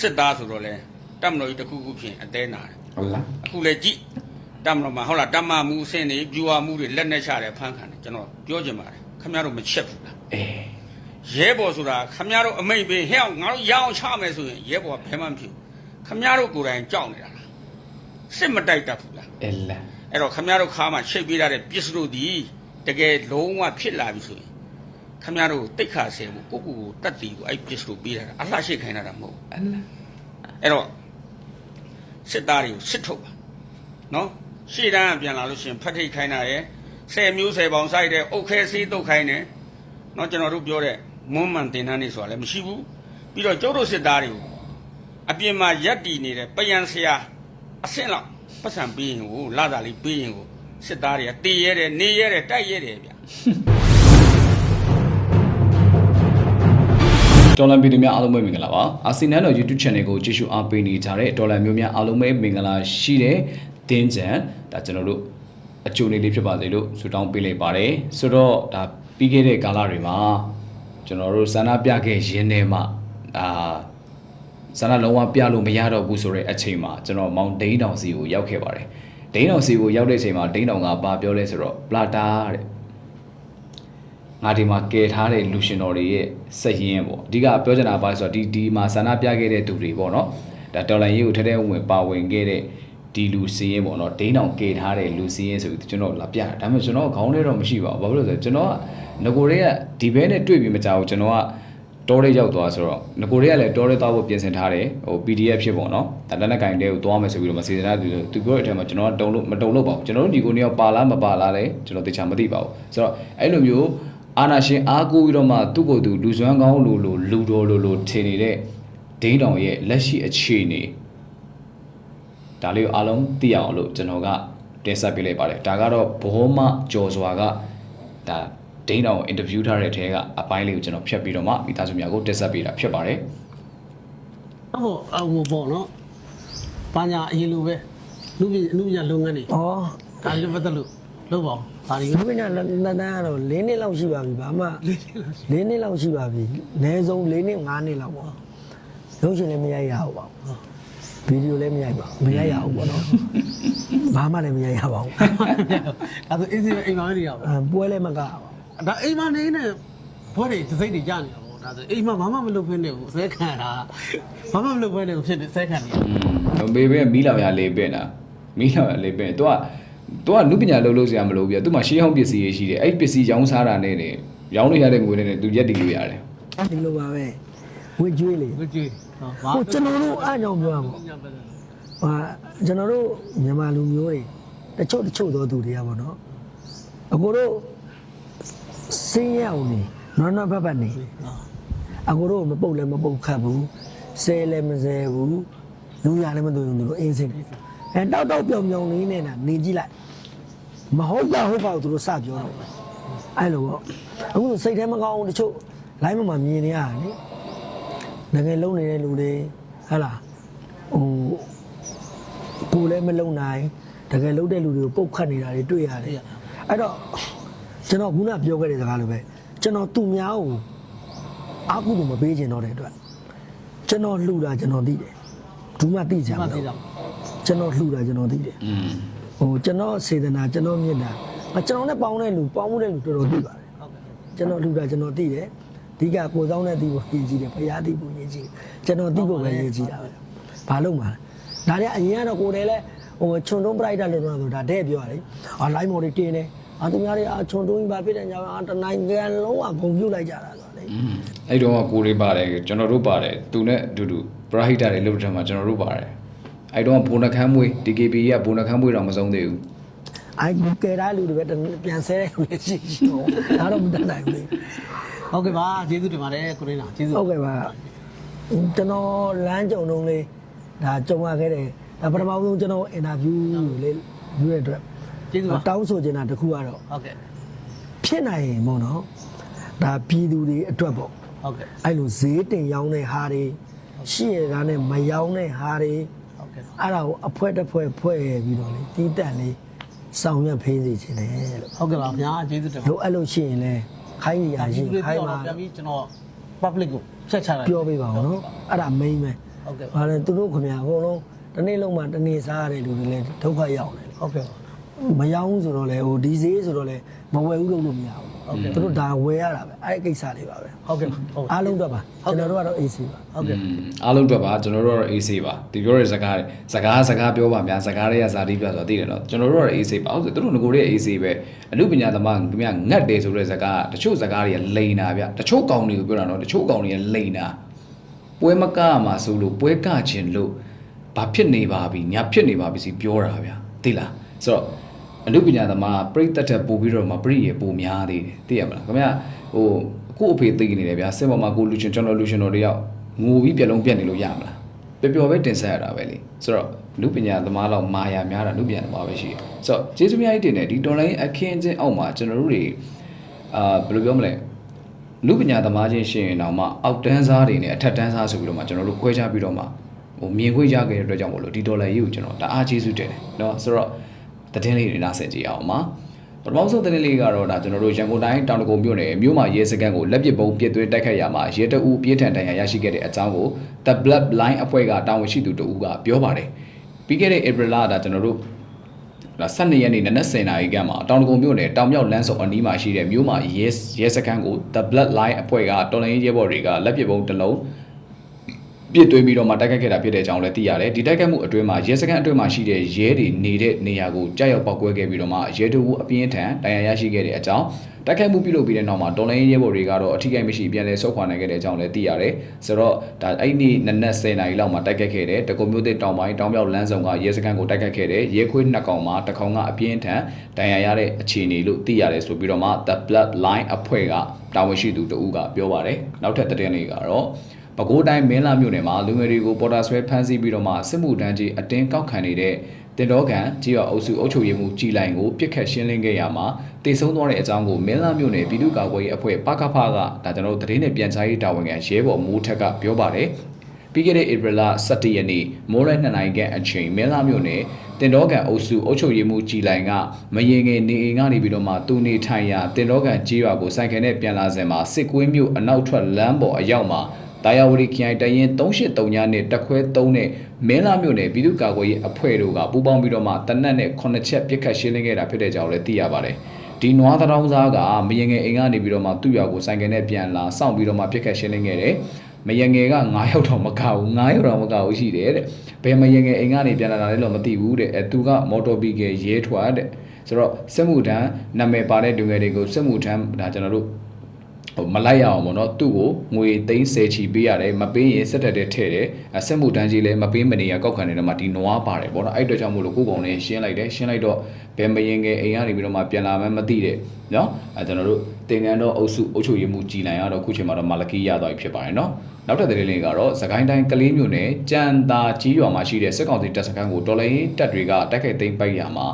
စစ်သားဆိုတော့လေတပ်မတော်ကြီးတစ်ခုခုဖြင့်အသေးနာတယ်ဟုတ်လားအခုလည်းကြည့်တပ်မတော်မှာဟုတ်လားတမမှုအဆင့်တွေပြူဟာမှုတွေလက်နဲ့ချတယ်ဖမ်းခံတယ်ကျွန်တော်ပြောချင်ပါတယ်ခမရတို့မချက်ဘူးလားအေးရဲဘော်ဆိုတာခမရတို့အမိတ်ပေးဟဲ့အောင်ငါတို့ရအောင်ချမယ်ဆိုရင်ရဲဘော်ကဘယ်မှမဖြစ်ဘူးခမရတို့ကိုယ်တိုင်ကြောက်နေတာလားစစ်မတိုက်တတ်ဘူးလားအေးလားအဲ့တော့ခမရတို့ခါမှရှိတ်ပေးရတဲ့ပစ္စတို့ဒီတကယ်လုံးဝဖြစ်လာပြီဆိုရင် ခမရတို့တိတ်ခါဆဲမှုကိုကိုကိုတတ်တီကိုအဲ့ပစ္စတို့ပေးတာအလှရှိခိုင်းတာမဟုတ်ဘူးအလားအဲ့တော့စစ်သားတွေကိုစစ်ထုတ်ပါနော်ရှေ့တန်းကပြန်လာလို့ရှိရင်ဖတ်ထိတ်ခိုင်းတာရယ်ဆယ်မျိုးဆယ်ပေါင်စိုက်တဲ့အုတ်ခဲဆေးတုတ်ခိုင်းတယ်နော်ကျွန်တော်တို့ပြောတဲ့မွန်းမှန်တင်တန်းနေဆိုတာလည်းမရှိဘူးပြီးတော့ကျုပ်တို့စစ်သားတွေကိုအပြင်မှာရက်တီနေတဲ့ပယံဆရာအဆင့်လောက်ပတ်စံပေးရင်ကိုလာတာလေးပေးရင်ကိုစစ်သားတွေကတေးရဲတယ်နေရဲတယ်တိုက်ရဲတယ်ဗျ တော်လန်ဗီဒီယိုများအားလုံးပဲမင်္ဂလာပါအာဆီနန်တော် YouTube channel ကိုကြည့်ရှုအားပေးနေကြတဲ့တော်လန်မျိုးများအားလုံးပဲမင်္ဂလာရှိတဲ့တင်းချန်ဒါကျွန်တော်တို့အကျိုးလေးလေးဖြစ်ပါစေလို့ဆုတောင်းပေးလိုက်ပါတယ်ဆိုတော့ဒါပြီးခဲ့တဲ့ကာလတွေမှာကျွန်တော်တို့ဆန္ဒပြခဲ့ရင်းထဲမှာအာဆန္ဒလုံးဝပြလို့မရတော့ဘူးဆိုတဲ့အချိန်မှာကျွန်တော်မောင်ဒိန်းတောင်စီကိုရောက်ခဲ့ပါတယ်ဒိန်းတောင်စီကိုရောက်တဲ့အချိန်မှာဒိန်းတောင်ကဘာပြောလဲဆိုတော့ပလာတာတဲ့ ငါဒီမှာကယ်ထားတဲ့လူရှင်တော်တွေရဲ့စက်ရင်းပေါ့အဓိကပြောချင်တာပါဆိုတော့ဒီဒီမှာဆန္ဒပြခဲ့တဲ့သူတွေပေါ့နော်ဒါတော်လန်ရေးကိုထဲထဲဝင်ပါဝင်ခဲ့တဲ့ဒီလူစီရင်ပေါ့နော်ဒိန်းအောင်ကယ်ထားတဲ့လူစီရင်ဆိုပြီးကျွန်တော်လာပြတာဒါပေမဲ့ကျွန်တော်ခေါင်းထဲတော့မရှိပါဘူးဘာဖြစ်လို့လဲဆိုတော့ကျွန်တော်ကငကိုတွေကဒီဘဲနဲ့တွေ့ပြီးမကြဘူးကျွန်တော်ကတောထဲရောက်သွားဆိုတော့ငကိုတွေကလည်းတောထဲသွားဖို့ပြင်ဆင်ထားတယ်ဟို PDF ဖြစ်ပေါ့နော်ဒါလက်နဲ့ကင်တဲ့ကိုသွားမယ်ဆိုပြီးတော့မစီစဉ်ထားသူသူပြောတဲ့အထက်မှာကျွန်တော်ကတုံလို့မတုံလို့ပါဘူးကျွန်တော်တို့ဒီကိုနေရောက်ပါလားမပါလားလဲကျွန်တော်တခြားမသိပါဘူးဆိုတော့အဲ့လိုမျိုး အာနာရှင်အားကိုးပြီးတော့မှသူ့ကိုယ်သူလူစွမ်းကောင်းလို့လို့လူတော်လို့လို့ထင်နေတဲ့ဒိန်းတောင်ရဲ့လက်ရှိအခြေအနေဒါလေးကိုအားလုံးသိရအောင်လို့ကျွန်တော်ကတင်ဆက်ပေးလိုက်ပါတယ်ဒါကတော့ဘောမကျော်စွာကဒါဒိန်းတောင်ကိုအင်တာဗျူးထားတဲ့အထဲကအပိုင်းလေးကိုကျွန်တော်ဖြတ်ပြီးတော့မှမိသားစုများကိုတင်ဆက်ပေးတာဖြစ်ပါတယ်အဟိုအဟိုပေါ့နော်။ဘာညာအရင်လိုပဲလူပြလူပြလုပ်ငန်းတွေဩဒါလည်းပတ်သက်လို့ လုပ်ပါဦး။ဒါတွေ လူပညာလက်တန်းကတော့၄နှစ်လောက်ရှိပါပြီဘာမှ၄နှစ်လောက်ရှိပါပြီအနည်းဆုံး၄နှစ်၅နှစ်လောက်ပေါ့ရုပ်ရှင်လည်းမရိုက်ရဘူးပေါ့ဗီဒီယိုလည်းမရိုက်ပါဘူးမရိုက်ရဘူးပေါ့နော်ဘာမှလည်းမရိုက်ရပါဘူး ဒါဆိုအေးစီပဲအိမ်မှာနေရပါ အဲပွဲလည်းမကပါဘူး ။ဒါအိမ်မှာနေနေဘွဲတွေသစိတ်တွေကြာနေတာပေါ့။ဒါဆိုအိမ်မှာဘာမှမလုပ်ဖ ೇನೆ ဘူးဆဲခံတာ။ဘာမှမလုပ်ဖ ೇನೆ ဘူးဖြစ်နေဆဲခံနေ။ อืมဘေဘေမီးလောင်ရလေးပင့်တာမီးလောင်ရလေးပင့် तू က သူကလူပညာလုပ်လို့စရာမလိုဘူးပြသူမှရှေးဟောင်းပစ္စည်းတွေရှိတယ်အဲ့ပစ္စည်းရောင်းစားတာနဲ့နဲ့ရောင်းလို့ရတဲ့ငွေနဲ့သူရက်တည်လို့ရတယ်ဒီလိုပါပဲဝေကျွေးလေဝေကျွေးဟိုကျွန်တော်တို့အားကြောင့်ပြောရမှာဟာကျွန်တော်တို့မြန်မာလူမျိုးတွေတချို့တချို့သောသူတွေကပေါ့နော်အကိုတို့စင်းရအောင်နေနော်နော်ဖတ်ဖတ်နေအကိုတို့မပုတ်လည်းမပုတ်ခတ်ဘူးဆဲလည်းမဆဲဘူးလူရလည်းမသွေဘူးသူတို့အင်းစင်း အဲတောက်တောက်ပြောင်ပြောင်လေးနဲ့နာနေကြည့်လိုက်မဟုတ်တာဟုတ်ပါဘူးသူတို့စပြောတော့အဲ့လိုပေါ့အခုစိတ်ထဲမကောင်းဘူးတချို့ line မှာမြင်နေရတယ်လေငယ်လုံးနေတဲ့လူတွေဟဟလားဟိုကိုယ်လည်းမလုံနိုင်တကယ်လုံးတဲ့လူတွေကိုပုတ်ခတ်နေတာတွေတွေ့ရတယ်အဲ့တော့ကျွန်တော်ခုနပြောခဲ့တဲ့စကားလိုပဲကျွန်တော်သူများကိုအာကုလို့မပေးချင်တော့တဲ့အတွက်ကျွန်တော်လှူတာကျွန်တော်သိတယ်ဘူးမှသိကြမှမှာသိတော့ ကျွန်တော်လှူတာကျွန်တော်သိတယ်ဟိုကျွန်တော်စေတနာကျွန်တော်မြင့်တာကျွန်တော်နဲ့ပေါင်းတဲ့လူပေါင်းမှုတဲ့လူတော်တော်သိပါတယ်ကျွန်တော်လှူတာကျွန်တော်သိတယ်အဓိကကိုစောင်းတဲ့သိဖို့ရည်ကြီးတယ်ဖရားသိဖို့ရည်ကြီးတယ်ကျွန်တော်သိဖို့ပဲရည်ကြီးတာပဲဘာလို့မှာလဲဒါတွေအရင်ကတော့ကိုယ်တည်းလဲဟိုခြုံတုံးပရိုက်တာလို့တော့ဆိုတာတဲ့ပြောရတယ်အာလိုင်းမော်တွေတင်းတယ်အာသူများတွေအာခြုံတုံးကြီးဘာဖြစ်တယ်ညာအာတနိုင်ငံလုံးကဂုံပြုတ်လိုက်ကြတာဆိုလေအဲ့တော့ကိုယ်တွေပါတယ်ကျွန်တော်တို့ပါတယ်သူနဲ့အတူတူပရဟိတတွေလုပ်တဲ့မှာကျွန်တော်တို့ပါတယ် အဲ့တော့ဘုံနှခမ်းမွေး DKB ကဘုံနှခမ်းမွေးတော့မဆုံးသေးဘူးအဲ့ကဲတားလူတွေပဲတပြန်ဆဲတဲ့လူတွေရှိရှိတော့ဒါတော့မတတ်နိုင်ဘူးလေဟုတ်ကဲ့ပါကျေးဇူးတင်ပါတယ်ကိုရင်းနာကျေးဇူးဟုတ်ကဲ့ပါကျွန်တော်လမ်းကြုံလုံးလေးဒါကြုံရခဲ့တယ်ဒါပထမဆုံးကျွန်တော်အင်တာဗျူးလေးယူရတဲ့အတွက်ကျေးဇူးပါတောင်းဆိုချင်တာတစ်ခုကတော့ဟုတ်ကဲ့ဖြစ်နိုင်ရင်ပေါ့နော်ဒါပြည်သူတွေအတွက်ပေါ့ဟုတ်ကဲ့အဲ့လိုဈေးတင်ရောင်းတဲ့ဟာတွေရှိရတာနဲ့မရောင်းတဲ့ဟာတွေဟုတ်ကဲ့ အဲ့ဒါကိုအဖွဲတစ်ဖွဲဖွဲ့ပြီးတော့လေတီးတက်လေးဆောင်ရွက်ဖေးစီခြင်းတယ်လို့ဟုတ်ကဲ့ပါခင်ဗျာကျေးဇူးတင်ပါလိုအဲ့လို့ရှိရင်လဲခိုင်းရရရှိဒီလိုခိုင်းပြောပါတော့ပြန်ပြီးကျွန်တော် public ကိုဖြတ်ချလိုက်ပြောပေးပါဦးနော်အဲ့ဒါ main ပဲဟုတ်ကဲ့။ဘာလဲသူတို့ခင်ဗျာအကုန်လုံးတစ်နေ့လုံးမှတစ်နေ့စားရတဲ့လူတွေလည်းဒုက္ခရောက်နေတယ်ဟုတ်ကဲ့။ မရောက်ဘူးဆိုတော့လေဟိုဒီဈေးဆိုတော့လေမဝယ်ဘူးလို့လို့မရဘူး။ဟုတ်ကဲ့သူတို့ဒါဝယ်ရတာပဲအဲ့ဒီကိစ္စလေးပါပဲဟုတ်ကဲ့ဟုတ်။အားလုံးတော့ပါကျွန်တော်တို့ကတော့ AC ပါဟုတ်ကဲ့အားလုံးအတွက်ပါကျွန်တော်တို့ကတော့ AC ပါဒီပြောတဲ့စကားစကားစကားပြောပါများစကားတွေကဇာတိပြဆိုတော့သိတယ်နော်ကျွန်တော်တို့ကတော့ AC ပါဟုတ်ဆိုသူတို့ငကိုတဲ့ AC ပဲအမှုပညာသမားခင်ဗျငတ်တယ်ဆိုတဲ့စကားတချို့စကားတွေကလိန်တာဗျတချို့ကောင်တွေကိုပြောတာနော်တချို့ကောင်တွေကလိန်တာပွဲမကမှာဆိုလို့ပွဲကခြင်းလို့ဘာဖြစ်နေပါပြီညာဖြစ်နေပါပြီစီပြောတာဗျသိလားဆိုတော့ အမှုပညာသမားပြိတ္တတက်ပို့ပြီးတော့မှပြိရေပိုများသေးတယ်သိရမလားခင်ဗျဟိုကို့အဖေသိနေတယ်ဗျစင်ပေါ်မှာကိုလူချင်းကျွန်တော်လူချင်းတော်တယောက်ငိုပြီးပြက်လုံးပြက်နေလို့ရမလား ပျော်ပျော်ပဲတင်ဆက်ရတာပဲလေဆိုတော့လူပညာသမားလောက်မာယာများတာလူပညာသမားပဲရှိတယ်ဆိုတော့ကျေးဇူးများကြီးတင်တယ်ဒီတော်လိုင်းအခင်းချင်းအောက်မှာကျွန်တော်တို့တွေအာဘယ်လိုပြောမလဲလူပညာသမားချင်းရှင်ရင်တော့မှအောက်တန်းစားတွေနဲ့အထက်တန်းစားဆိုပြီးတော့မှကျွန်တော်တို့ခွဲခြားပြီးတော့မှဟိုမြင်ခွင့်ရခဲ့တဲ့အတွက်ကြောင့်မို့လို့ဒီဒေါ်လာကြီးကိုကျွန်တော်တအားကျေးဇူးတင်တယ်เนาะဆိုတော့ သတင်းလေးတွေနားဆင်ကြည့်အောင်ပါပထမဆုံးသတင်းလေးကတော့ဒါကျွန်တော်တို့ရန်ကုန်တိုင်းတောင်တကုံမြို့နယ်မြို့မှာရဲစခန်းကိုလက်ပစ်ပုံးပစ်သွေးတိုက်ခတ်ရမှာရဲတအူပြင်းထန်တရားရရှိခဲ့တဲ့အကြောင်းကို The Blood Line အဖွဲ့ကတာဝန်ရှိသူတဦးကပြောပါတယ်ပြီးခဲ့တဲ့ April လဒါကျွန်တော်တို့ဒါ12ရက်နေ့နနက်10:00နာရီခန့်မှာတောင်တကုံမြို့နယ်တောင်မြောက်လမ်းစုံအနီးမှာရှိတဲ့မြို့မှာရဲရဲစခန်းကို The Blood Line အဖွဲ့ကတော်လိုင်းရဲဘော်တွေကလက်ပစ်ပုံးတစ်လုံး ပြစ်သွင်းပြီးတော့မှတိုက်ခတ်ခဲ့တာဖြစ်တဲ့အကြောင်းလည်းသိရတယ်ဒီတိုက်ခတ်မှုအတွင်းမှာရဲစခန်းအတွင်းမှာရှိတဲ့ရဲတွေနေတဲ့နေရာကိုကြောက်ရောက်ပောက်ကွဲခဲ့ပြီးတော့မှရဲတူအပြင်းထန်ဒဏ်ရာရရှိခဲ့တဲ့အကြောင်းတိုက်ခတ်မှုပြုလုပ်ပြီးတဲ့နောက်မှာတော်လိုင်းရဲဘော်တွေကတော့အထူးကိမရှိပြန်လဲဆုတ်ခွာနိုင်ခဲ့တဲ့အကြောင်းလည်းသိရတယ်ဆိုတော့ဒါအဲ့ဒီနနက်10နာရီလောက်မှာတိုက်ခတ်ခဲ့တဲ့တကုံမျိုးသစ်တောင်ပိုင်းတောင်မြောက်လမ်းဆောင်ကရဲစခန်းကိုတိုက်ခတ်ခဲ့တဲ့ရဲခွေးနှစ်ကောင်မှာတစ်ကောင်ကအပြင်းထန်ဒဏ်ရာရတဲ့အခြေအနေလို့သိရတယ်ဆိုပြီးတော့မှ The Blood Line အဖွဲ့ကတာဝန်ရှိသူတဦးကပြောပါတယ်နောက်ထပ်သတင်းလေးကတော့ ပဲခူးတိုင်းမင်းလာမြို့နယ်မှာလူငယ်တွေကိုပေါ်တာဆွဲဖမ်းဆီးပြီးတော့မှစစ်မှုတန်းကြီးအတင်းကောက်ခံနေတဲ့တင်တော်ကန်ကြီးရအုပ်စုအုပ်ချုပ်ရေးမှူးကြည်လိုင်ကိုပြစ်ခတ်ရှင်းလင်းခဲ့ရမှာတေဆုံးသွားတဲ့အကြောင်းကိုမင်းလာမြို့နယ်ပြည်သူ့ကာကွယ်ရေးအဖွဲ့ပကဖကဒါကျွန်တော်တို့သတင်းနဲ့ပြန်ကြားရေးတာဝန်ခံရဲဘော်မိုးထက်ကပြောပါတယ်ပြီးခဲ့တဲ့ April 17ရက်နေ့မိုးရဲ2နိုင်ခန့်အချိန်မင်းလာမြို့နယ်တင်တော်ကန်အုပ်စုအုပ်ချုပ်ရေးမှူးကြည်လိုင်ကမရင်ငယ်နေအိမ်ကနေပြီးတော့မှသူနေထိုင်ရာတင်တော်ကန်ကြီးရွာကိုစိုက်ခဲနဲ့ပြန်လာစဉ်မှာစစ်ကွေးမြို့အနောက်ထွက်လမ်းပေါ်အရောက်မှာ တာယာဝတီခရိုင်တရင်383ညနဲ့တက်ခွဲ3နဲ့မင်းလာမြို့နယ်ပြည်သူ့ကာကွယ်ရေးအဖွဲ့တို့ကပူးပေါင်းပြီးတော့မှတနက်နဲ့9ချက်ပြစ်ခတ်ရှင်းလင်းခဲ့တာဖြစ်တဲ့ကြောင်းလည်းသိရပါတယ်။ဒီနွားတောင်းစားကမယငယ်အိမ်ကနေပြီးတော့မှသူ့ရွာကိုဆိုင်ကယ်နဲ့ပြန်လာစောင့်ပြီးတော့မှပြစ်ခတ်ရှင်းလင်းခဲ့တယ်။မယငယ်က9ယောက်တော့မကဘူး9ယောက်တော့မကဘူးရှိတယ်တဲ့။ဘယ်မယငယ်အိမ်ကနေပြန်လာတာလဲတော့မသိဘူးတဲ့။အဲသူကမော်တော်ဘီကယ်ရဲထွားတဲ့။ဆိုတော့စစ်မှုထမ်းနာမည်ပါတဲ့လူငယ်တွေကိုစစ်မှုထမ်းဒါကျွန်တော်တို့ ဟိုမလိုက်ရအောင်ပေါ့နော်သူ့ကိုငွေသိန်း10ချီပေးရတယ်မပေးရင်စစ်တပ်တဲ့ထည့်တယ်အဆက်မှုတန်းကြီးလည်းမပေးမနေရကောက်ခံနေတယ်မှာဒီနွားပါတယ်ပေါ့နော်အဲ့အတွက်ကြောင့်မို့လို့ကိုကောင်လေးရှင်းလိုက်တယ်ရှင်းလိုက်တော့ဘယ်မရင်ငယ်အိမ်ကနေပြီးတော့မှပြန်လာမှမသိတဲ့နော်အဲကျွန်တော်တို့တင်ငန်းတော့အုပ်စုအုပ်ချုပ်ရေးမှုကြည်လိုင်ကတော့ခုချိန်မှာတော့မာလကီရသွားပြီဖြစ်ပါတယ်နော်နောက်ထပ်သတင်းလေးကတော့သခိုင်းတိုင်းကလေးမျိုးနယ်ကြံသာကြီးရွာမှာရှိတဲ့စစ်ကောင်စီတပ်စခန်းကိုတော်လိုင်းတပ်တွေကတိုက်ခိုက်သိမ်းပိုက်ရမှာ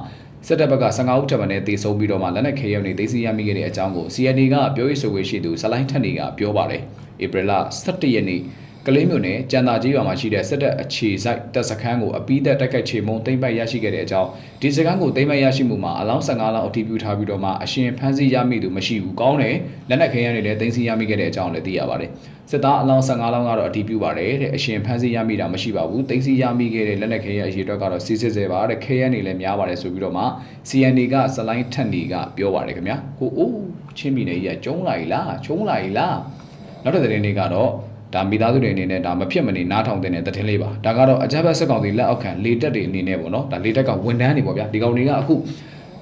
စစ်တပ်ဘက်က15ဦးထပ်မံနဲ့တေဆုံးပြီးတော့မှလက်နက်ခဲရုံတွေသိမ်းဆည်းရမိခဲ့တဲ့အကြောင်းကို CND ကပြောရေးဆိုခွင့်ရှိသူဇလိုင်းထက်နေကပြောပါတယ်ဧပြီလ17ရက်နေ့ကလေးမျိုးနယ်ကြံသာကြီးရွာမှာရှိတဲ့စစ်တပ်အခြေစိုက်တပ်စခန်းကိုအပိသက်တိုက်ခိုက်ချေမှုန်းသိမ်းပိုက်ရရှိခဲ့တဲ့အကြောင်းဒီစခန်းကိုသိမ်းပိုက်ရရှိမှုမှာအလောင်း15လောင်းအတည်ပြုထားပြီးတော့မှအရှင်ဖမ်းဆီးရမိသူမရှိဘူးကောင်းတယ်လက်နက်ခဲယမ်းတွေလည်းသိမ်းဆည်းရမိခဲ့တဲ့အကြောင်းလည်းသိရပါတယ် စစ်သားအလောင်း15လောင်းကတော့အတည်ပြုပါတယ်တဲ့အရှင်ဖမ်းဆီးရမိတာမရှိပါဘူးသိမ်းဆည်းရမိခဲ့တဲ့လက်နက်ခဲယမ်းအရေးအတွက်ကတော့စစ်စစ်စေပါတဲ့ခဲယမ်းတွေလည်းများပါတယ်ဆိုပြီးတော့မှ CND ကဇလိုင်းထက်နေကပြောပါတယ်ခင်ဗျာဟိုအိုးချင်းပြည်နယ်ကြီးကကျုံးလာ E လားကျုံးလာ E လားနောက်တဲ့သတင်းလေးကတော့ဒါမိသားစုတွေအနေနဲ့ဒါမဖြစ်မနေနားထောင်တဲ့သတင်းလေးပါဒါကတော့အကြမ်းဖက်စစ်ကောင်စီလက်အောက်ခံလေတက်တွေအနေနဲ့ပေါ့နော်ဒါလေတက်ကဝန်ထမ်းတွေပေါ့ဗျာဒီကောင်တွေကအခု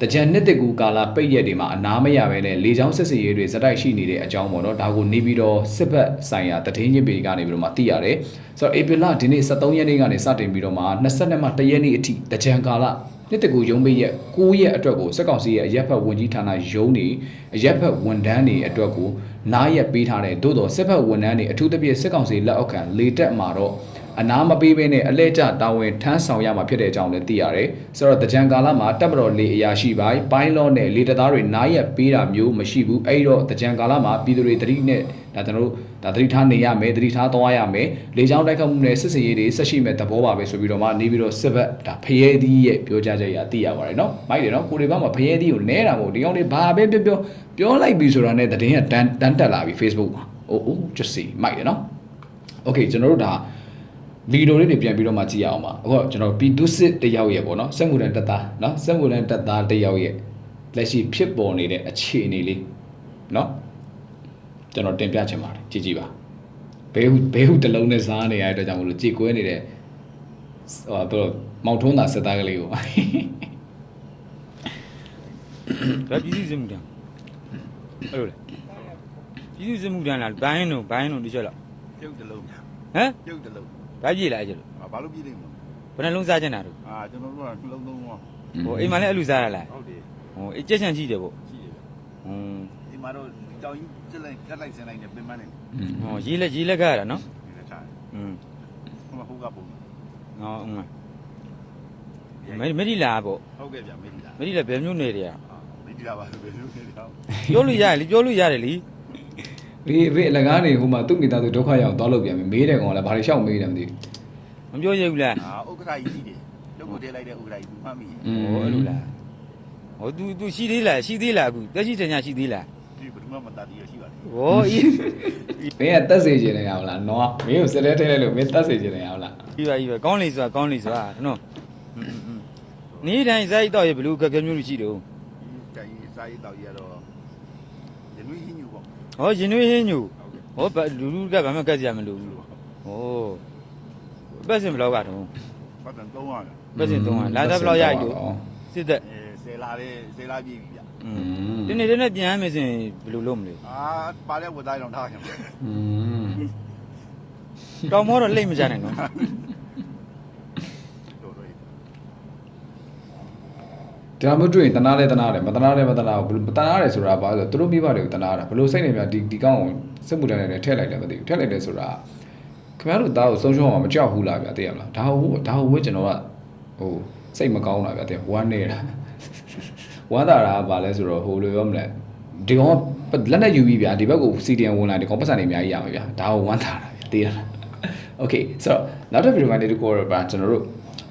တကြံနှစ်တကူကာလာပိတ်ရက်တွေမှာအနားမရပဲနဲ့လေချောင်းစစ်စစ်ရေးတွေဇက်တိုက်ရှိနေတဲ့အကြောင်းပေါ့နော်ဒါကိုနေပြီးတော့စစ်ဘက်ဆိုင်ရာတည်င်းချင်းပေကနေပြီးတော့မှသိရတယ်ဆိုတော့ဧပြီလဒီနေ့23ရက်နေ့ကနေစတင်ပြီးတော့မှ22မှ1ရက်နေ့အထိတကြံကာလနှစ်တကူရုံးပိတ်ရက်9ရက်အတွက်ကိုစစ်ကောင်စီရဲ့အရက်ဖက်ဝန်ကြီးဌာနရုံးနေအရက်ဖက်ဝန်ထမ်းတွေအတွက်ကိုနားရက်ပေးထားတယ်သို့တော့စစ်ဖက်ဝန်ထမ်းတွေအထူးသဖြင့်စစ်ကောင်စီလက်အောက်ခံလေတက်မှာတော့ အနာမပေးဘဲနဲ့အလဲကျတာဝန်ထမ်းဆောင်ရမှာဖြစ်တဲ့အကြောင်းလည်းသိရတယ်ဆိုတော့တကြံကာလမှာတပ်မတော်လေအရာရှိပိုင်းပိုင်းလောနဲ့လေတသားတွေနားရက်ပေးတာမျိုးမရှိဘူးအဲ့တော့တကြံကာလမှာပြည်သူတွေတတိနဲ့ဒါကျွန်တော်တို့ဒါတတိထားနေရမယ်တတိထားသွားရမယ်လေချောင်းတိုက်ခတ်မှုနဲ့စစ်စင်ရေးတွေဆက်ရှိမဲ့သဘောပါပဲဆိုပြီးတော့မှနေပြီးတော့စစ်ဘက်ဒါဖရဲသီးရဲ့ပြောကြားချက်အရသိရပါတယ်နော်မိုက်တယ်နော်ကိုတွေဘက်မှာဖရဲသီးကိုနဲတာမဟုတ်ဒီကောင်တွေဘာပဲပြောပြောပြောလိုက်ပြီဆိုတာနဲ့တည်င်းကတန်းတန်းတက်လာပြီ Facebook မှာအိုးအိုး just see မိုက်တယ်နော် okay ကျွန်တော်တို့ဒါ ဗီဒီယိုလေးတွေပြန်ပြီးတော့မှကြည့်ရအောင်ပါအခုကကျွန်တော်ပြည်သူစစ်တယောက်ရဲ့ပေါ့နော်စက်မှုတန်းတက်သားနော်စက်မှုတန်းတက်သားတယောက်ရဲ့လက်ရှိဖြစ်ပေါ်နေတဲ့အခြေအနေလေးနော်ကျွန်တော်တင်ပြချင်ပါတယ်ကြည့်ကြည့်ပါဘဲဟုဘဲဟုတစ်လုံးနဲ့စားနေရတဲ့အတွက်ကြောင့်မလို့ကြည်ကွဲနေတဲ့ဟိုဘယ်လိုမောင်ထုံးတာစစ်သားကလေးကိုဒါပြည်သူစစ်မှုတန်းအဲ့လိုလေပြည်သူစစ်မှုတန်းလားဘိုင်းတော့ဘိုင်းတော့ဒီချက်လောက်ပြုတ်တလုံးဟမ်ပြုတ်တလုံး ဘာကြည့်လားအဲ့ချက်လို့ အာဘာလို့ပြည်နေမလဲ ဘယ်နှလုံးစားချင်တာတို့ အာကျွန်တော်တို့ကနှလုံးသုံးပါ ဟိုအိမ်မှာလည်းအလူစားရလား ဟုတ်တယ် ဟိုအကျက်ချန်ရှိတယ်ပေါ့ ရှိတယ် ဟွန်း ဒီမှာတော့တောင်ကြီးကျက်လိုက်ကတ်လိုက်စင်လိုက်နေပင်ပန်းနေ ဟောရေးလက်ရေးလက်ကရတာနော် ဒီလက်ချာ อืม ဟိုမှာဟိုကပုံ ဟောအင်းမေမေဒီလာပေါ့ ဟုတ်ကဲ့ဗျမေးဒီလား မေဒီလာဘယ်မျိုးနေတယ်อ่ะ မေးဒီလားပါဘယ်လိုနေလဲ ပြောလို့ရတယ်လीပြောလို့ရတယ်လी ဘေးဘေးအလကားနေဟိုမှာသူ့မိသားစုဒုက္ခရောက်သွားလို့ပြန်မယ်မေးတယ်ကောင်ကလည်းဘာတွေရှောက်မေးတယ်မသိမပြောရဘူးလားအာဥက္ကဋ္ဌကြီးရှိတယ်လုပ်ကိုတည်းလိုက်တဲ့ဥက္ကဋ္ဌကြီးမှတ်မိတယ်ဘူးဟိုအဲ့လိုလားဟို तू तू ရှိသေးလားရှိသေးလားအခုတက်ရှိတင်ညာရှိသေးလားဒီဘယ်သူမှမတတ်သေးရရှိပါလေဟောအေးမင်းကတက်စေချင်နေရအောင်လားနော်မင်းကိုစက်တဲထဲလိုက်လို့မင်းတက်စေချင်နေရအောင်လားပြီးပါပြီးပါကောင်းလေဆိုတာကောင်းလေဆိုတာနော်နေ့တိုင်းစားရတော့ရဘလူးကကမျိုးလူရှိတော့တိုင်စားရတော့ရတော့ ဟောရင်နွေးဟင်းညူဟောဘာလူလူကဘာမှကတ်ကြမလို့ဘူးဟောပတ်စင်ဘလောက်ကတော့ ပတ်တန်300လား ပတ်စင်သုံးလာတာဘလောက်ရယူစစ်သက် အဲဆယ်လာတဲ့ဆယ်လာပြည့်ပြီဗျ อืมဒီနေ့တနေ့ပြန်ရမယ်ဆိုရင်ဘယ်လိုလုပ်မလဲ အာပါတဲ့ဝတ်သားတော်ထားခင်ဗျ อืม တောင်မောတော့လိတ်မကြနိုင်နော် တော် ဒါမှမတွေ့ရင်တနာလဲတနာတယ်မတနာလဲမတနာဘူးဘယ်လိုတနာတယ်ဆိုတာဘာလဲဆိုတော့သူတို့မိဘတွေကိုတနာတာဘယ်လိုစိတ်နေပြဒီဒီကောင်းကိုစစ်မှုတန်းနဲ့ထည့်လိုက်တယ်မသိဘူးထည့်လိုက်တယ်ဆိုတာခင်ဗျားတို့သားကိုဆုံးရှုံးအောင်မကြောက်ဘူးလားဗျာသိရမလားဒါဟိုဒါဟိုကျွန်တော်ကဟိုစိတ်မကောင်းတာဗျာသိဝမ်းနေတာဝမ်းတာတာကဘာလဲဆိုတော့ဟိုလိုပြောမလဲဒီကောင်ကလက်နဲ့ယူပြီးဗျာဒီဘက်ကို CDN ဝင်လာဒီကောင်ပတ်စံနေအများကြီးရမှာဗျာဒါဟိုဝမ်းတာတာဗျာသိရလား Okay ဆိုတော့နောက်တစ်ဗီဒီယိုကနေတကူတော့ဗျာကျွန်တော်တို့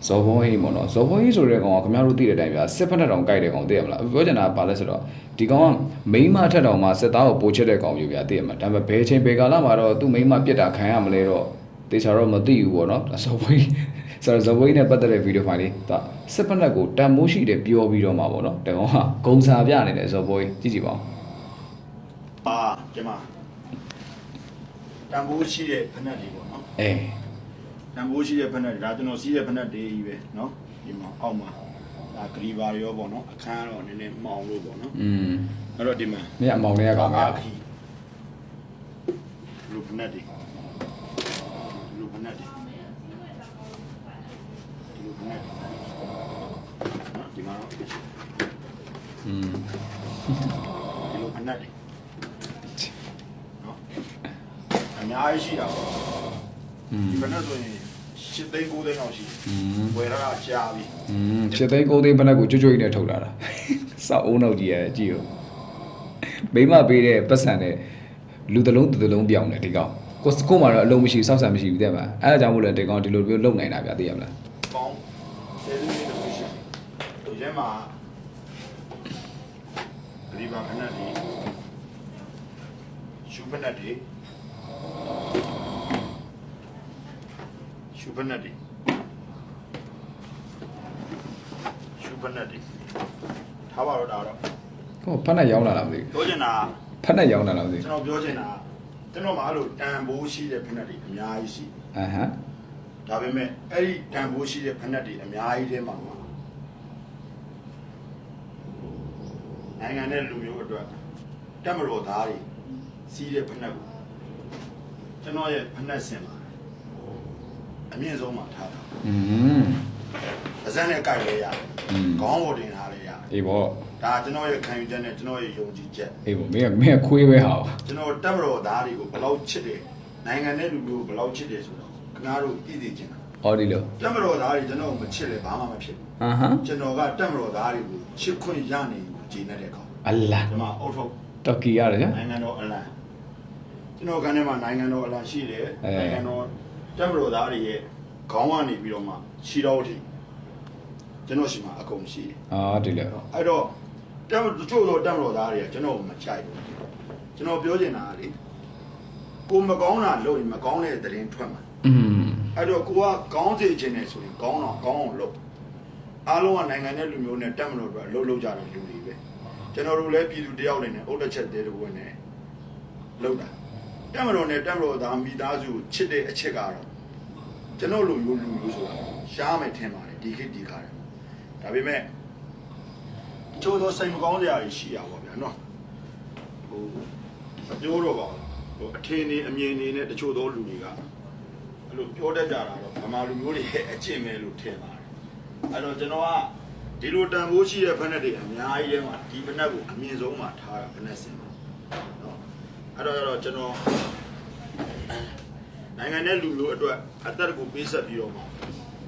ဇော်ဘုံဟိပေါ့နော်ဇော်ဘုံဟိဆိုတဲ့ကောင်ကခင်ဗျားတို့သိတဲ့အတိုင်းဗျာစစ်ဖက်နဲ့တောင်ကြိုက်တဲ့ကောင်သိရမလားပြောချင်တာကဘာလဲဆိုတော့ဒီကောင်ကမိန်းမထက်တောင်မှစစ်သားကိုပိုချစ်တဲ့ကောင်မျိုးဗျာသိရမလားဒါပေမဲ့ဘယ်ချိန်ဘယ်ကာလမှာတော့သူ့မိန်းမပြစ်တာခံရမလဲတော့တေချာတော့မသိဘူးပေါ့နော်ဇော်ဘုံဆိုတော့ဇော်ဘုံနဲ့ပတ်သက်တဲ့ဗီဒီယိုဖိုင်လေးဒါစစ်ဖက်နဲ့ကိုတန်မိုးရှိတယ်ပြောပြီးတော့မှာပေါ့နော်တကောင်ကဂုံစာပြနေတယ်ဇော်ဘုံကြည့်ကြည့်ပါဦးအာကျမတန်ဖိုးရှိတဲ့ဖက်နက်လေးပေါ့နော်အေးတန်ဖိုးရှိတဲ့ဖက်နက်တွေဒါကျွန်တော်စီးတဲ့ဖက်နက်တွေကြီးပဲနော်ဒီမှာအောက်မှာဒါဂရီဘာတွေရောပေါ့နော်အခန်းတော့နည်းနည်းမှောင်လို့ပေါ့နော် อืม အဲ့တော့ဒီမှာ မင်းအမောင်လေးကကောင်ဗျာ ခီလူဖက်နက်တွေလူဖက်နက်တွေလူဖက်နက်တွေနော်ဒီမှာတော့ อืม ဒီလိုဖက်နက်တွေနော်အများကြီးရှိတာပေါ့ อืม ဒီဖက်နက်ဆိုရင် 7သိန်း9သိန်းလောက်ရှိတယ်ဝယ်ရတာကြာပြီอืม7သိန်း9သိန်းဘက်ကိုကြွကြွကြီးနဲ့ထုတ်လာတာစောက်အုံးတော့ကြီးရကြည့်ဦးမိမပေးတဲ့ပတ်စံနဲ့လူသလုံးသူသလုံးပြောင်းတယ်ဒီကောင်ကိုစကိုမှာတော့အလုံးမရှိစောက်ဆံမရှိဘူးတဲ့ပါအဲ့ဒါကြောင့်မို့လဲဒီကောင်ဒီလိုမျိုးလုံနိုင်တာဗျာသိရမလားကောင်းတယ်လူတွေတော့ရှိတယ်ဒီမှာဒီမှာခဏလေးရှုပ်ပနတ်တွေ ရှူဖက်နက်တွေရှူဖက်နက်တွေထားပါတော့ဒါတော့ဟောဖက်နဲ့ရောင်းလာလားမသိပြောချင်တာဘူးဖက်နဲ့ရောင်းလာလားမသိကျွန်တော်ပြောချင်တာကျွန်တော်မှအဲ့လိုတန်ဖိုးရှိတဲ့ဖက်နက်တွေအများကြီးရှိအဟမ်ဒါပေမဲ့အဲ့ဒီတန်ဖိုးရှိတဲ့ဖက်နက်တွေအများကြီးထဲမှာနိုင်ငံနဲ့လူမျိုးအတွက်တက်မတော်သားတွေစီးတဲ့ဖက်နက်ကိုကျွန်တော်ရဲ့ဖက်နက်စင်မှာ အမြင့်ဆုံးမှာထားတာ อืม ပါဇက်နဲ့ကြိုက်လဲရတယ် อืม ခေါင်းပေါ်တင်ထားလဲရတယ် အေးဗော ဒါကျွန်တော်ရဲ့ခံယူချက်နဲ့ကျွန်တော်ရဲ့ယုံကြည်ချက် အေးဗောမင်းကမင်းကခွေးပဲဟာ ကျွန်တော်တက်မတော်သားတွေကိုဘယ်လောက်ချစ်တယ်နိုင်ငံနဲ့လူမျိုးကိုဘယ်လောက်ချစ်တယ်ဆိုတော့ခင်ဗျားတို့သိသိချင်တာ အော်ဒီလို တက်မတော်သားတွေကျွန်တော်ကိုမချစ်လဲဘာမှမဖြစ်ဘူး အဟမ် ကျွန်တော်ကတက်မတော်သားတွေကိုချစ်ခွင့်ရနေကိုဂျင်းနေတဲ့ကောင် အလာ ဒီမှာအုတ်ထုတ် တော်ကီရတယ်ဗျာ နိုင်ငံတော်အလံကျွန်တော်ကနေမှာနိုင်ငံတော်အလံရှိတယ် အဲ နိုင်ငံတော် တက်မတော်သားတွေရဲ့ခေါင်းကနေပြီးတော့မှခြေတော်ထိကျွန်တော်ရှိမှာအကုန်ရှိတယ်အော်ဒီလိုအဲ့တော့တက်မတချို့တော့တက်မတော်သားတွေကကျွန်တော်ကိုမချိုက်ဘူးကျွန်တော်ပြောချင်တာကလေကိုမကောင်းတာလုပ်ရင်မကောင်းတဲ့သတင်းထွက်မှာอืมအဲ့တော့ကိုကကောင်းစေခြင်းနဲ့ဆိုရင်ကောင်းတော့ကောင်းအောင်လုပ်အားလုံးကနိုင်ငံတဲ့လူမျိုးနဲ့တက်မလို့အတွက်လှုပ်လှုပ်ကြတဲ့လူတွေပဲကျွန်တော်တို့လည်းပြည်သူတယောက်နေနဲ့အုတ်တစ်ချက်သေးတကွနဲ့လောက်တာတက်မတော်နဲ့တက်မတော်သားမိသားစုချစ်တဲ့အချက်ကတော့ ကျွန်တော်လူမျိုးလူမျိုးဆိုတာရှားမယ်ထင်ပါတယ်ဒီခေတ်ဒီခါတယ်ဒါပေမဲ့ချိုးသောစိတ်မကောင်းစရာတွေရှိရပါဗျာနော်ဟိုအပြောတော့ပါဘူးဟိုအထင်နေအမြင်နေနဲ့တချို့သောလူတွေကအဲ့လိုပြောတတ်ကြတာတော့ဗမာလူမျိုးတွေရဲ့အကျင့်ပဲလို့ထင်ပါတယ်အဲ့တော့ကျွန်တော်ကဒီလိုတန်ဖိုးရှိတဲ့ဖက်နဲ့တွေအများကြီးထဲမှာဒီဖက်နဲ့ကိုအမြင့်ဆုံးမှာထားတာဖက်နဲ့စင်ပါနော်အဲ့တော့အဲ့တော့ကျွန်တော် နိုင်ငံတဲ့လူမျိုးအတွက်အသက်ကိုပေးဆက်ပြီးတော့မှ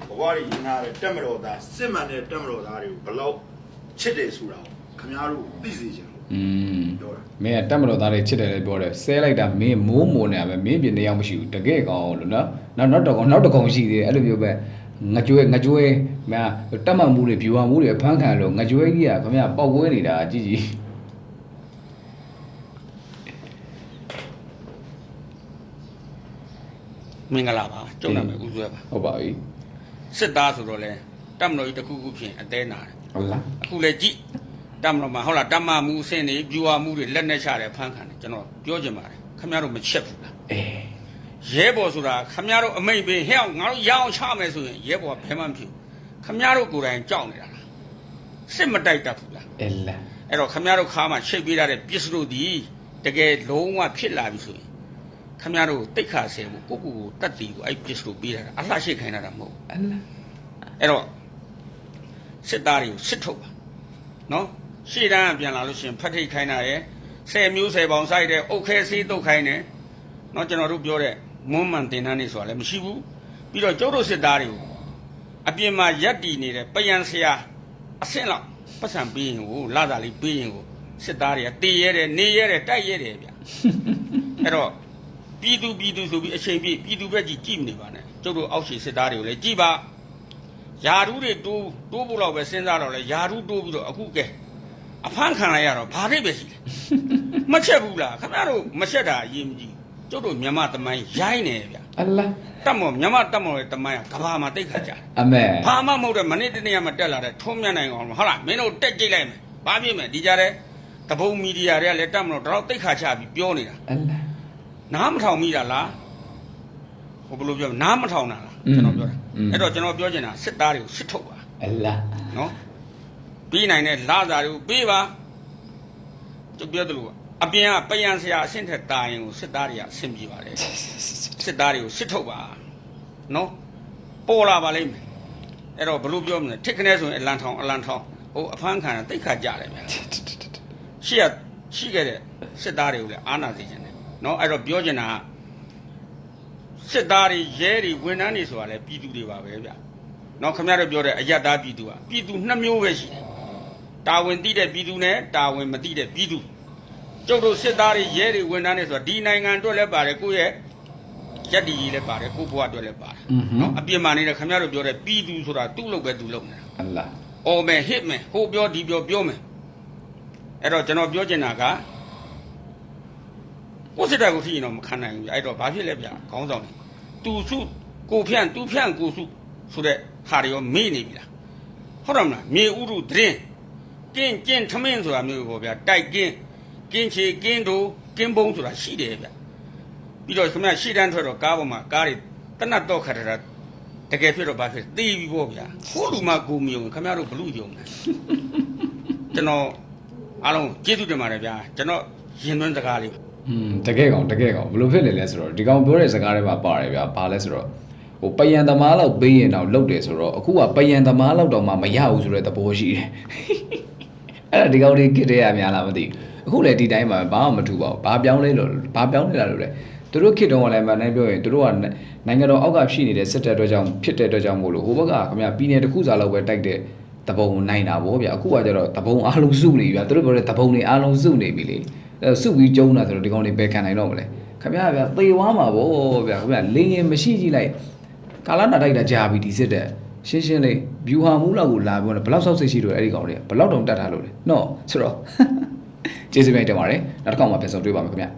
ဘဝရည်ရင်းထားတဲ့တက်မတော်သားစစ်မှန်တဲ့တက်မတော်သားတွေကိုဘယ်လောက်ချစ်တယ်ဆိုတာကိုခင်ဗျားတို့သိစေချင်လို့อืมပြောတာမင်းကတက်မတော်သားတွေချစ်တယ်လည်းပြောတယ်ဆဲလိုက်တာမင်းမိုးမုံနေရပဲမင်းပြင်နေအောင်မရှိဘူးတကယ်ကောင်းလို့နော်နောက်နောက်တော့ကောင်နောက်တော့ကောင်ရှိသေးတယ်အဲ့လိုမျိုးပဲငကြွဲငကြွဲမင်းတက်မှတ်မှုတွေဖြူအောင်မှုတွေဖမ်းခံလို့ငကြွဲကြီးကခင်ဗျာပေါက်ဝဲနေတာကြည့်ကြည့် မင်္ဂလာပါကျုံနာမယ်ဦးဆွဲပါဟုတ်ပါပြီစစ်သားဆိုတော့လဲတမတော်ကြီးတစ်ခုခုဖြင့်အသေးနာတယ်ဟုတ်လားအခုလဲကြည့်တမတော်မှာဟုတ်လားတမမှုအဆင့်တွေပြူဝမှုတွေလက်နဲ့ချတယ်ဖမ်းခံတယ်ကျွန်တော်ပြောချင်ပါတယ်ခင်ဗျားတို့မချက်ဘူးလားအေးရဲဘော်ဆိုတာခမရတို့အမိတ်ပေးဟဲ့အောင်ငါတို့ရအောင်ချမယ်ဆိုရင်ရဲဘော်ကဘယ်မှမဖြစ်ဘူးခမရတို့ကိုယ်တိုင်ကြောက်နေတာလားစစ်မတိုက်တတ်ဘူးလားအလာအဲ့တော့ခမရတို့ခါမှာချိတ်ပေးရတဲ့ပစ္စတို့ဒီတကယ်လုံးဝဖြစ်လာပြီဆိုရင် ခမရတို့တိတ်ခါဆဲမှုကိုကိုကိုတတ်တီကိုအဲ့ပစ္စတို့ပေးရတာအလှရှိခိုင်းတာမဟုတ်ဘူးအလာအဲ့တော့စစ်သားတွေကိုစစ်ထုတ်ပါနော်ရှေ့တန်းကပြန်လာလို့ရှိရင်ဖတ်ထိတ်ခိုင်းတာရယ်ဆယ်မျိုးဆယ်ပေါင်ဆိုင်တဲ့အုတ်ခဲဆေးတုတ်ခိုင်းတယ်နော်ကျွန်တော်တို့ပြောတဲ့မွန်းမှန်တင်တန်းနေဆိုတာလည်းမရှိဘူးပြီးတော့ကျုပ်တို့စစ်သားတွေကိုအပြင်မှာရက်တီနေတဲ့ပယံဆရာအဆင့်လောက်ပတ်စံပေးရင်ကိုလာတာလေးပေးရင်ကိုစစ်သားတွေကတေးရဲတယ်နေရဲတယ်တိုက်ရဲတယ်ဗျအဲ့တော့ ပြည်သူပြည်သူဆိုပြီးအချိန်ပြည့်ပြည်သူဘက်ကြီးကြည့်မနေပါနဲ့ကျုပ်တို့အောက်ခြေစစ်သားတွေကိုလည်းကြည့်ပါယာရုတွေတိုးတိုးဖို့တော့ပဲစဉ်းစားတော့လဲယာရုတိုးပြီးတော့အခုကဲအဖမ်းခံလိုက်ရတော့ဘာတွေပဲရှိလဲမချက်ဘူးလားခင်ဗျားတို့မချက်တာအရေးမကြီးကျုပ်တို့မြမသမိုင်းရိုင်းနေဗျအလာတတ်မော်မြမတတ်မော်ရဲ့သမိုင်းကကဘာမှာတိတ်ခါကြတယ်အမေဘာမှမဟုတ်တဲ့မနေ့တနေ့မှတက်လာတဲ့ထုံးမြတ်နိုင်အောင်ဟုတ်လားမင်းတို့တက်ကြိတ်လိုက်မယ်ဘာဖြစ်မယ်ဒီကြတဲ့တပုံမီဒီယာတွေကလည်းတတ်မလို့တော့တိတ်ခါချပြီးပြောနေတာအလာ နားမထောင်မိတာလားဟိုဘယ်လိုပြောမလဲနားမထောင်တာလားကျွန်တော်ပြောတာအဲ့တော့ကျွန်တော်ပြောချင်တာစစ်သားတွေကိုစစ်ထုတ်ပါအလာနော်ပြီးနိုင်တဲ့လာစာတွေကိုပေးပါသူပြောတယ်လို့အပြင်ကပယံဆရာအဆင့်ထက်တာရင်ကိုစစ်သားတွေကအဆင်ပြေပါတယ်စစ်သားတွေကိုစစ်ထုတ်ပါနော်ပေါ်လာပါလိမ့်မယ်အဲ့တော့ဘလို့ပြောမလဲထစ်ခနဲဆိုရင်အလန်ထောင်အလန်ထောင်ဟိုအဖမ်းခံတိတ်ခါကြတယ်ဗျာရှိရရှိခဲ့တဲ့စစ်သားတွေကိုလည်းအာနာစေချင် တယ်နော်အဲ့တော့ပြောချင်တာကစစ်သားတွေရဲတွေဝန်ထမ်းတွေဆိုတာလည်းပြည်သူတွေပါပဲဗျာနော်ခင်ဗျားတို့ပြောတဲ့အယက်သားပြည်သူကပြည်သူနှစ်မျိုးပဲရှိတယ်တာဝန်သိတဲ့ပြည်သူနဲ့တာဝန်မသိတဲ့ပြည်သူကျုပ်တို့စစ်သားတွေရဲတွေဝန်ထမ်းတွေဆိုတာဒီနိုင်ငံအတွက်လည်းပါတယ်ကိုယ့်ရဲ့ရက်တီကြီးလည်းပါတယ်ကိုယ့်ဘဝအတွက်လည်းပါတယ်နော်အပြစ်မှန်နေတဲ့ခင်ဗျားတို့ပြောတဲ့ပြည်သူဆိုတာသူ့လုပ်ပဲသူလုပ်နေတာအလာအော်မယ်ဟစ်မယ်ဟိုပြောဒီပြောပြောမယ်အဲ့တော့ကျွန်တော်ပြောချင်တာက ကိုယ်စစ်တပ်ကိုထိရင်တော့မခံနိုင်ဘူးဗျအဲ့တော့ဘာဖြစ်လဲဗျခေါင်းဆောင်နေသူစုကိုဖြန့်သူဖြန့်ကိုစုဆိုတဲ့ဟာတွေရောမေ့နေပြီလားဟုတ်တယ်မလားမြေဥရုသတင်းကင်းကင်းထမင်းဆိုတာမျိုးပေါ့ဗျာတိုက်ကင်းကင်းချေကင်းတို့ကင်းပုံးဆိုတာရှိတယ်ဗျပြီးတော့ခင်ဗျရှေ့တန်းထွက်တော့ကားပေါ်မှာကားတွေတနတ်တော့ခတ်တာတကယ်ဖြစ်တော့ဘာဖြစ်သေပြီပေါ့ဗျာကိုလူမကိုမယုံခင်ဗျားတို့ဘလူယုံတယ်ကျွန်တော်အားလုံးကျေးဇူးတင်ပါတယ်ဗျာကျွန်တော်ရင်သွင်းစကားလေး อืมတကယ်ကောင်တကယ်ကောင်ဘယ်လိုဖြစ်နေလဲဆိုတော့ဒီကောင်ပြောတဲ့စကားတွေမှာပါတယ်ဗျာဘာလဲဆိုတော့ဟိုပယံသမားလောက်ပေးရင်တော့လုတ်တယ်ဆိုတော့အခုကပယံသမားလောက်တော့မှမရဘူးဆိုတဲ့သဘောရှိတယ်အဲ့ဒါဒီကောင်တွေကိတဲ့ရများလားမသိဘူးအခုလည်းဒီတိုင်းမှာဘာမှမထူပါဘူးဘာပြောင်းလဲလို့ဘာပြောင်းလဲလာလို့လဲသူတို့ခေတ်တုန်းကလည်းမနိုင်ပြောရင်သူတို့ကနိုင်ငံတော်အောက်ကရှိနေတဲ့စစ်တပ်အတွက်ကြောင့်ဖြစ်တဲ့အတွက်ကြောင့်မို့လို့ဟိုဘက်ကခင်ဗျာပြည်နယ်တစ်ခုစာလောက်ပဲတိုက်တဲ့တပုံနိုင်တာဗောဗျာအခုကကျတော့တပုံအားလုံးစုနေပြီဗျာသူတို့ပြောတဲ့တပုံတွေအားလုံးစုနေပြီလေအဲ စုပြီးကျုံတာဆိုတော့ဒီကောင်တွေဘယ်ခံနိုင်တော့မလဲခင်ဗျာဗျာသေသွားမှာဗောဗျာခင်ဗျာလင်းရင်မရှိကြည့်လိုက်ကာလာနာတိုက်တာကြာပြီဒီစစ်တဲ့ရှင်းရှင်းလေးဗျူဟာမူလောက်ကိုလာပြောတယ်ဘယ်လောက်ဆောက်စိတ်ရှိလို့အဲ့ဒီကောင်တွေဘယ်လောက်တောင်တတ်တာလို့လဲနော်ဆိုတော့ကျေးဇူးပဲတင်ပါတယ်နောက်တစ်ခေါက်မှပြန်ဆုံတွေ့ပါမယ်ခင်ဗျာ